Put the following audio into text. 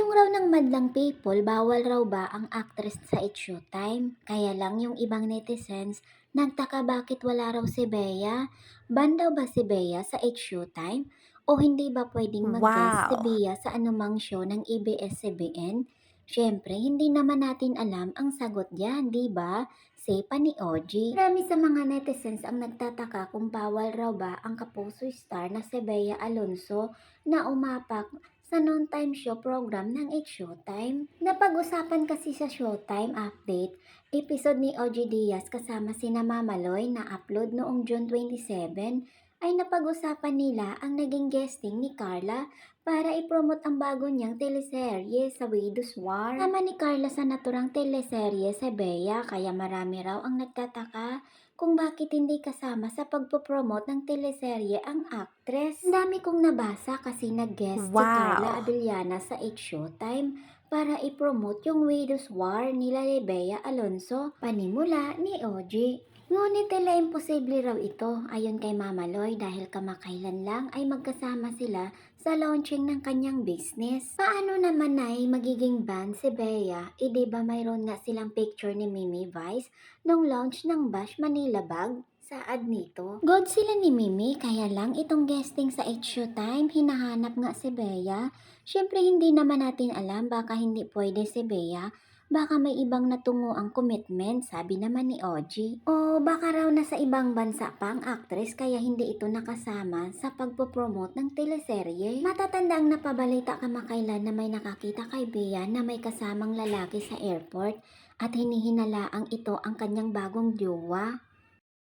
Tinanong raw ng madlang people, bawal raw ba ang actress sa It's Showtime? Kaya lang yung ibang netizens, nagtaka bakit wala raw si Bea? Ban daw ba si Bea sa It's Showtime? O hindi ba pwedeng mag-guest si Wow! Bea sa anumang show ng ABS-CBN? Siyempre, hindi naman natin alam ang sagot diyan, di ba? Say pa ni OG. Marami sa mga netizens ang nagtataka kung bawal raw ba ang kapuso star na si Bea Alonso na umapak sa non-time show program ng It's Showtime. Napag-usapan kasi sa Showtime update, episode ni OG Diaz kasama sina Mamaloy na upload noong June 27 ay napag-usapan nila ang naging guesting ni Carla para ipromote ang bago niyang teleserye sa Widow's War. Tama ni Carla sa naturang teleserye sa Bea kaya marami raw ang nagtataka kung bakit hindi kasama sa pagpopromote ng teleserye ang actress. Dami kong nabasa kasi nag-guest si Carla Wow! Abellana sa It's Showtime para ipromote yung Widow's War nila ni Bea Alonso, panimula ni OG. Ngunit tila imposible raw ito ayon kay Mama Loy dahil kamakailan lang ay magkasama sila sa launching ng kanyang business. Paano naman ay magiging ban si Bea? E di ba mayroon nga silang picture ni Mimi Vice nung launch ng Bash Manila Bag? Saad nito. God sila ni Mimi, kaya lang itong guesting sa It's Showtime, hinahanap nga si Bea. Siyempre hindi naman natin alam baka hindi pwede si Bea. Baka may ibang natungo ang commitment, sabi naman ni OG. O baka raw nasa ibang bansa pa ang actress kaya hindi ito nakasama sa pagpopromote ng teleserye. Matatandang napabalita kamakailan na may nakakita kay Bea na may kasamang lalaki sa airport at hinihinalaang ito ang kanyang bagong jowa.